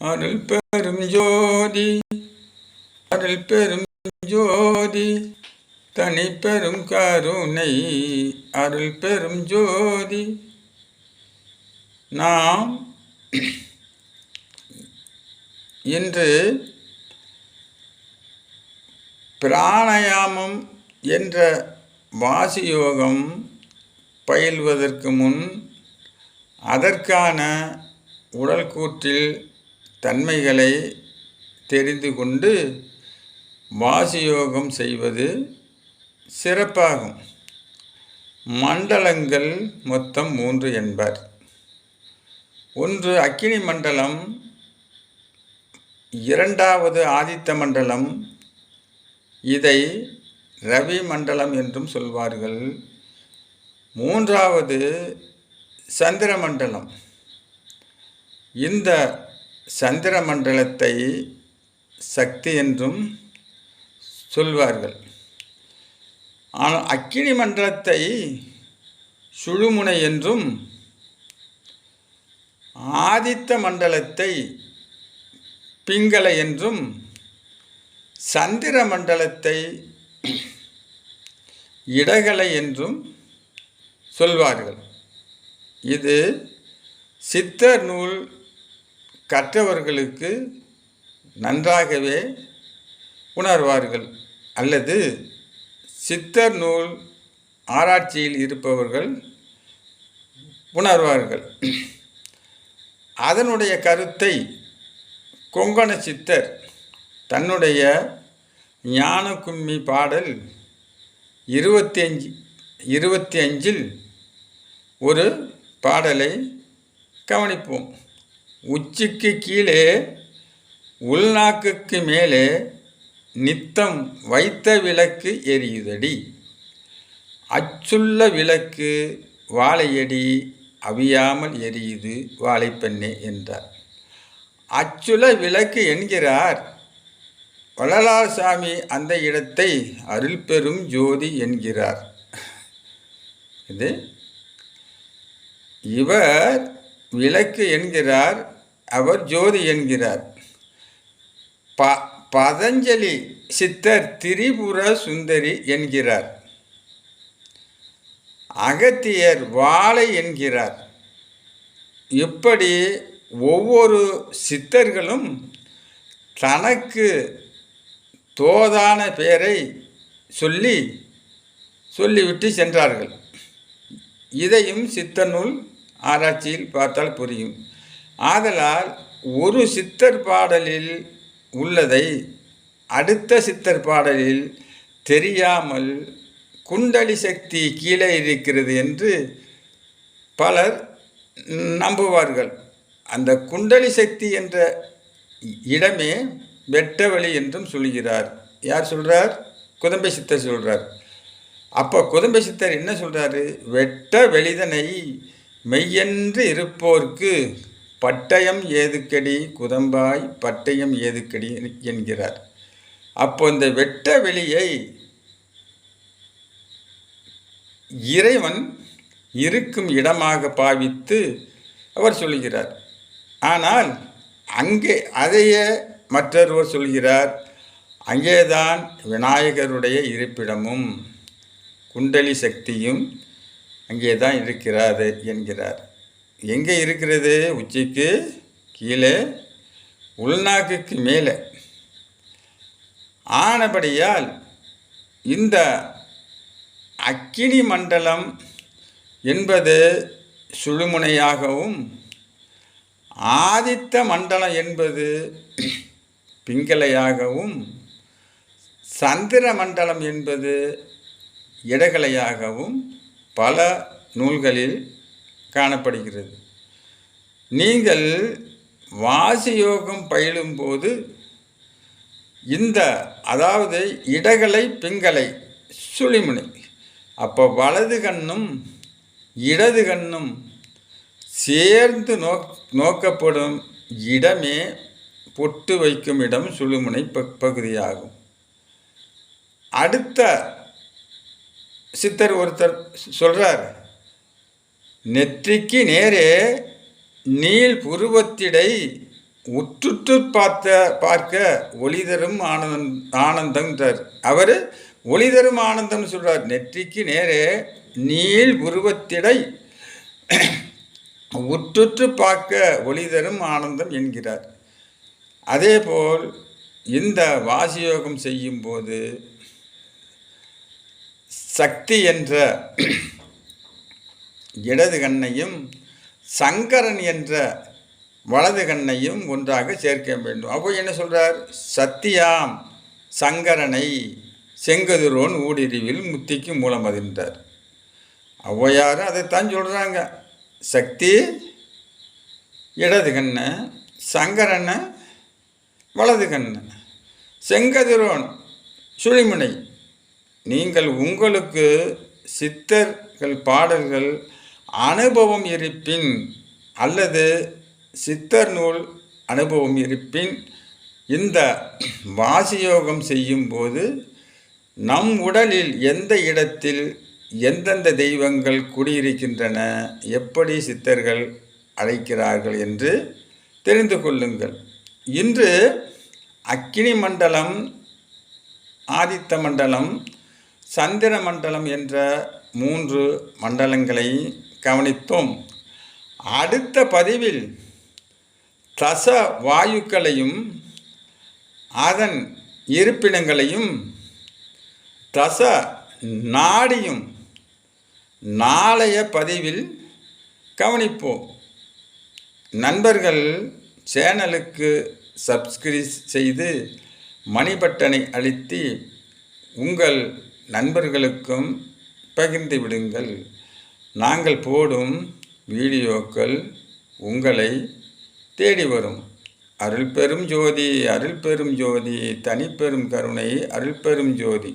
அருள் பெரும் ஜோதி அருள் பெரும் ஜோதி தனி பெரும் கருணை அருள் பெரும் ஜோதி. நாம் இன்று பிராணயாமம் என்ற வாசியோகம் பயில்வதற்கு முன் அதற்கான உடல் கூற்றில் தன்மைகளை தெரிந்து கொண்டு வாசியோகம் செய்வது சிறப்பாகும். மண்டலங்கள் மொத்தம் மூன்று என்பர். ஒன்று அக்கினி மண்டலம் இரண்டாவது ஆதித்த மண்டலம் இதை ரவி மண்டலம் என்றும் சொல்வார்கள். மூன்றாவது சந்திர மண்டலம். இந்த சந்திர மண்டலத்தை சக்தி என்றும் சொல்வார்கள். ஆனால் அக்கினி மண்டலத்தை சுழுமுனை என்றும் ஆதித்த மண்டலத்தை பிங்கலை என்றும் சந்திர மண்டலத்தை இடகலை என்றும் சொல்வார்கள். இது சித்தர் நூல் கற்றவர்களுக்கு நன்றாகவே உணர்வார்கள். அல்லது சித்தர் நூல் ஆராய்ச்சியில் இருப்பவர்கள் உணர்வார்கள். அதனுடைய கருத்தை கொங்கண சித்தர் தன்னுடைய ஞான கும்மி பாடல் இருபத்தி அஞ்சு இருபத்தி அஞ்சில் ஒரு பாடலை கவனிப்போம். உச்சிக்கு கீழே உள்நாக்குக்கு மேலே நித்தம் வைத்த விளக்கு எரியுதடி. அச்சுள்ள விளக்கு வாழையடி அவியாமல் எரியுது வாழைப்பெண்ணே என்றார். அச்சுல விளக்கு என்கிறார். வள்ளலார் சாமி அந்த இடத்தை அருள் பெரும் ஜோதி என்கிறார். இது இவர் விளக்கு என்கிறார் அவர் ஜோதி என்கிறார். ப பதஞ்சலி சித்தர் திரிபுர சுந்தரி என்கிறார். அகத்தியர் வாழை என்கிறார். இப்படி ஒவ்வொரு சித்தர்களும் தனக்கு தோதான பெயரை சொல்லி சொல்லிவிட்டு சென்றார்கள். இதையும் சித்தநூல் ஆராய்ச்சியில் பார்த்தால் புரியும். ஆதலால் ஒரு சித்தர் பாடலில் உள்ளதை அடுத்த சித்தர் பாடலில் தெரியாமல் குண்டலி சக்தி கீழே இருக்கிறது என்று பலர் நம்புவார்கள். அந்த குண்டலி சக்தி என்ற இடமே வெட்டவெளி என்றும் சொல்கிறார். யார் சொல்கிறார் குதம்பை சித்தர் சொல்கிறார் அப்போ குதம்பை சித்தர் என்ன சொல்கிறாரு வெட்ட வெளிதனை மெய்யென்று இருப்போர்க்கு பட்டயம் ஏதுக்கடி? குதம்பாய் பட்டயம் ஏதுக்கடி? என்கிறார். அப்போ இந்த வெட்ட வெளியை இறைவன் இருக்கும் இடமாக பாவித்து அவர் சொல்கிறார். ஆனால் அங்கே அதையே மற்றொருவர் சொல்கிறார். அங்கேதான் விநாயகருடைய இருப்பிடமும் குண்டலி சக்தியும் அங்கே தான் இருக்கிறார் என்கிறார். எங்கே இருக்கிறது? உச்சிக்கு கீழே உள்நாக்குக்கு மேலே. ஆனபடியால் இந்த அக்கினி மண்டலம் என்பது சுழுமுனையாகவும் ஆதித்த மண்டலம் என்பது பிங்களையாகவும் சந்திர மண்டலம் என்பது இடகலையாகவும் பல நூல்களில் காணப்படுகிறது. நீங்கள் வாசியோகம் பயிலும்போது இந்த அதாவது இடகலை பிங்கலை சுழிமுனை அப்போ வலது கண்ணும் இடது கண்ணும் சேர்ந்து நோக் நோக்கப்படும் இடமே பொட்டு வைக்கும் இடம் சுழுமுனை ப பகுதியாகும். அடுத்த சித்தர் ஒருத்தர் சொல்கிறார் நெற்றிக்கு நேரே நீள் புருவத்திடை உற்றுற்று பார்த்த பார்க்க ஒளிதரும் ஆனந்தம் ஆனந்தம்ன்றார். அவர் ஒளிதரும் ஆனந்தம்னு சொல்கிறார் நெற்றிக்கு நேரே நீள் புருவத்திடை உற்றுற்று பார்க்க ஒளிதரும் ஆனந்தம் என்கிறார். அதேபோல் இந்த வாசியோகம் செய்யும்போது சக்தி என்ற இடது கண்ணையும் சங்கரன் என்ற வலது கண்ணையும் ஒன்றாக சேர்க்க வேண்டும். அப்போ என்ன சொல்கிறார் சத்தியாம் சங்கரனை செங்கதிரோன் ஊடுருவில் முத்திக்கு மூலமதின்றார் ஔவையாரும் அதைத்தான் சொல்கிறாங்க சக்தி இடது கண்ணு சங்கரனை வலது கண்ணு. செங்கதிரோன் சுழிமுனை நீங்கள் உங்களுக்கு சித்தர்கள் பாடல்கள் அனுபவம் இருப்பின் அல்லது சித்தர் நூல் அனுபவம் இருப்பின் இந்த வாசியோகம் செய்யும்போது நம் உடலில் எந்த இடத்தில் எந்தெந்த தெய்வங்கள் குடியிருக்கின்றன எப்படி சித்தர்கள் அழைக்கிறார்கள் என்று தெரிந்து கொள்ளுங்கள். இன்று அக்கினி மண்டலம் ஆதித்த மண்டலம் சந்திர மண்டலம் என்ற மூன்று மண்டலங்களை கவனித்தோம். அடுத்த பதிவில் தச வாயுக்களையும் அதன் இருப்பிடங்களையும் தச நாடியும் நாளைய பதிவில் கவனிப்போம். நண்பர்கள் சேனலுக்கு சப்ஸ்கிரைப் செய்து மணி பட்டனை அழுத்தி உங்கள் நண்பர்களுக்கும் பகிர்ந்து விடுங்கள். நாங்கள் போடும் வீடியோக்கள் உங்களை தேடி வரும். அருள் பெரும் ஜோதி அருள் பெரும் ஜோதி தனிப்பெரும் கருணை அருள் பெரும் ஜோதி.